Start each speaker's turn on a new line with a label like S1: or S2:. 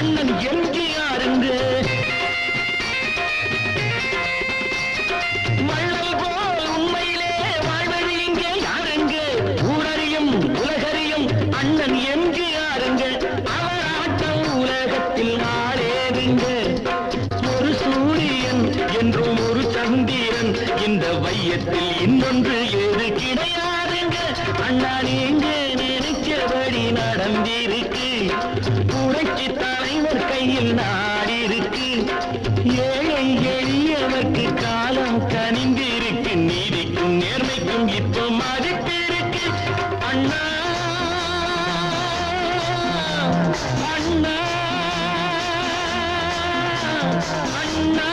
S1: அண்ணன் எம்ஜிஆர் என்று. மள்ளல் போல் உண்மையிலே வாழ்வது இங்கே யாரெங்கு ஊரறியும் அண்ணன் எம்ஜிஆர் என்று அவர் ஆட்டம் உலகத்தில் ஒரு சூரியன் என்றும் ஒரு சந்திரன் இந்த வையத்தில் இன்னொன்று ஏது கிடையாதுங்க அண்ணா நீங்க நினைச்சபடி நடந்திருக்கு. உலகில் நாடிருக்கு. ஏழை எளியவர்க்கு காலம் கனிந்திருக்கு. நீதிக்கும் நேர்மைக்கும் இப்போ மதிப்பிருக்கு. அண்ணா அண்ணா அண்ணா.